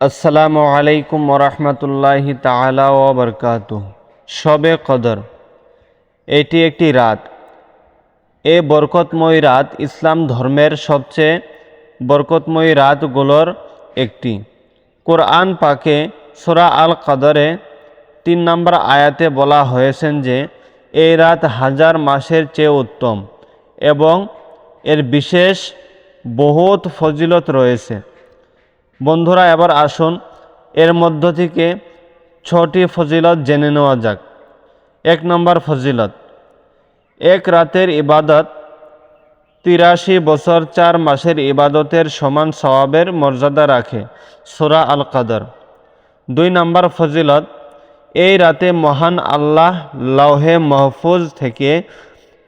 আসসালামু আলাইকুম ওরহমতুল্লাহি তালা ওবরকাত শবে কদর, এটি একটি রাত। এ বরকতময় রাত ইসলাম ধর্মের সবচেয়ে বরকতময় রাতগুলোর একটি। কোরআন পাকে সোরা আল কদরে তিন নম্বর আয়াতে বলা হয়েছেন যে এই রাত হাজার মাসের চেয়ে উত্তম এবং এর বিশেষ বহুত ফজিলত রয়েছে। বন্ধুরা, এবার আসুন এর মধ্য থেকে ছটি ফজিলত জেনে নেওয়া যাক। এক নম্বর ফজিলত, এক রাতের ইবাদত তিরাশি বছর চার মাসের ইবাদতের সমান সওয়াবের মর্যাদা রাখে সোরা আল কাদর দুই নম্বর ফজিলত, এই রাতে মহান আল্লাহ লৌহে মাহফুজ থেকে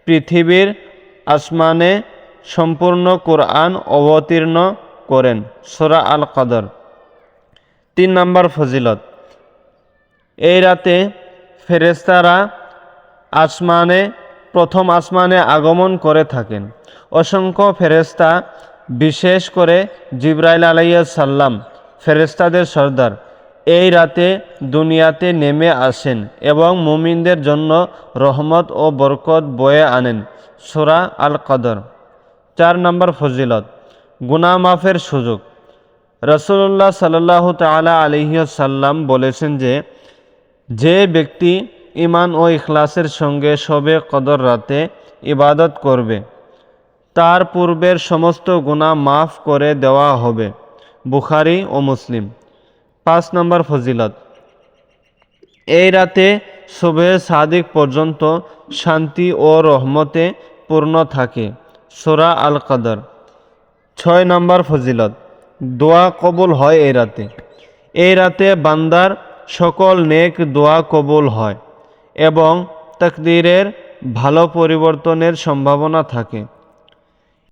পৃথিবীর আসমানে সম্পূর্ণ কোরআন অবতীর্ণ করেন সোরা আল কদর তিন নম্বর ফজিলত, এই রাতে ফেরেস্তারা আসমানে, প্রথম আসমানে আগমন করে থাকেন। অসংখ্য ফেরেস্তা বিশেষ করে জিব্রাইল আলাইয়া সাল্লাম ফেরেস্তাদের সর্দার, এই রাতে দুনিয়াতে নেমে আসেন এবং মুমিনদের জন্য রহমত ও বরকত বয়ে আনেন সোরা আল কদর চার নম্বর ফজিলত গুনা মাফের সুযোগ রসুল্লাহ সাল্লাহ তালা আলহিসাল্লাম বলেছেন যে যে ব্যক্তি ইমান ও ইখলাসের সঙ্গে সবে কদর রাতে ইবাদত করবে, তার পূর্বের সমস্ত গুণা মাফ করে দেওয়া হবে, বুখারি ও মুসলিম। পাঁচ নম্বর ফজিলত, এই রাতে শোবে সাদিক পর্যন্ত শান্তি ও রহমতে পূর্ণ থাকে, সোরা আল কদর ছয় নম্বর ফজিলত, দোয়া কবুল হয় এই রাতে। এই রাতে বান্দার সকল নেক দোয়া কবুল হয় এবং তকদিরের ভালো পরিবর্তনের সম্ভাবনা থাকে।